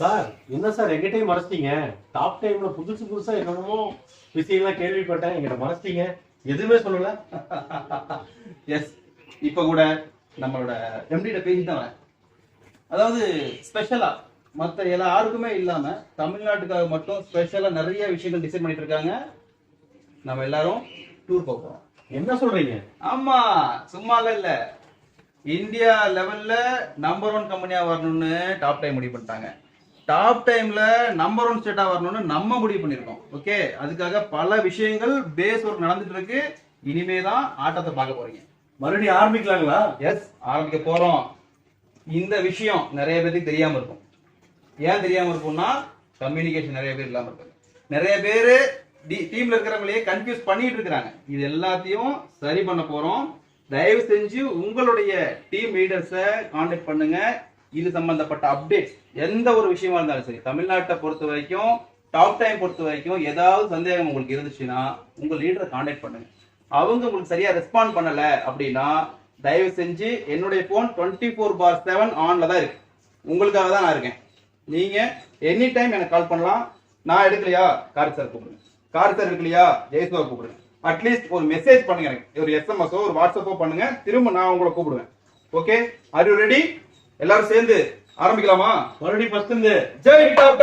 Sir என்ன sir எங்கிட்டயும் மறைச்சிட்டீங்க? Top டைம்ல புதுசு புதுசா என்னென்னமோ விஷயம்லாம் கேள்விப்பட்டேன். எங்கிட்ட மறைச்சிட்டீங்க. எதுவுமே சொல்லல. எஸ் இப்போ கூட நம்மளோட எம்டிட்ட பேசி தான் வரேன் அதாவது ஸ்பெஷலா மற்ற எல்லா யாருக்குமே இல்லாம தமிழ்நாட்டுக்காக மட்டும் ஸ்பெஷலா நிறைய விஷயங்கள் டிசைன் பண்ணிட்டு இருக்காங்க. நம்ம எல்லாரும் டூர் போக போறோம் என்ன சொல்றீங்க? ஆமா சும்மா இல்ல. இந்தியா லெவல்ல நம்பர் ஒன் கம்பெனியா வரணும்னு டாப் டைம் முடிவு பண்ணிட்டாங்க. டாப் டைம்ல நம்பர் ஒன் ஸ்டேட்டா வரணும்னு நம்ம முடிவு பண்ணிருக்கோம் ஓகே அதுக்காக பல விஷயங்கள் பேஸ் ஒர்க் நடந்துட்டு இருக்கு. இனிமே தான் ஆட்டத்தை பார்க்க போறீங்க. மறுபடியும் ஆரம்பிக்கலாங்களா? எஸ் ஆரம்பிக்க போறோம். இந்த விஷயம் நிறைய பேருக்கு தெரியாம இருக்கும். ஏன் தெரியாம இருக்கும்னா கம்யூனிகேஷன் நிறைய பேர் இல்லாம இருக்கு நிறைய பேர் டீம்ல இருக்கிறவங்களையே கன்ஃபியூஸ் பண்ணிட்டு இருக்கிறாங்க. இது எல்லாத்தையும் சரி பண்ண போறோம். தயவு செஞ்சு உங்களுடைய டீம் லீடர்ஸை காண்டாக்ட் பண்ணுங்க. இது சம்பந்தப்பட்ட அப்டேட்ஸ் எந்த ஒரு விஷயமா இருந்தாலும் சரி தமிழ்நாட்டை பொறுத்த வரைக்கும் டாப் டைம் பொறுத்த வரைக்கும் ஏதாவது சந்தேகம் உங்களுக்கு இருந்துச்சுன்னா உங்க லீடரை காண்டாக்ட் பண்ணுங்க. அவங்க உங்களுக்கு சரியா ரெஸ்பாண்ட் பண்ணல அப்படின்னா தயவு செஞ்சு என்னுடைய phone twenty four by seven ஆன்ல தான் இருக்கு. உங்களுக்காக தான் நான் இருக்கேன். நீங்க எனி டைம் எனக்கு கால் பண்ணலாம். நான் எடுக்கலையா? கார் சார் கூப்பிடுங்க. கார் சார் இருக்கலையா? ஜெயசுவா கூப்பிடுங்க. அட்லீஸ்ட் ஒரு மெசேஜ் பண்ணுங்க எனக்கு. ஒரு எஸ்எம்எஸோ ஒரு வாட்ஸ்அப்போ பண்ணுங்க. திரும்ப நான் உங்களை கூப்பிடுவேன். ஓகே ஆர் யூ ரெடி எல்லாரும் சேர்ந்து ஆரம்பிக்கலாமா? மறுபடியும் ஃபர்ஸ்ட் இருந்து. ஜெய் டாப்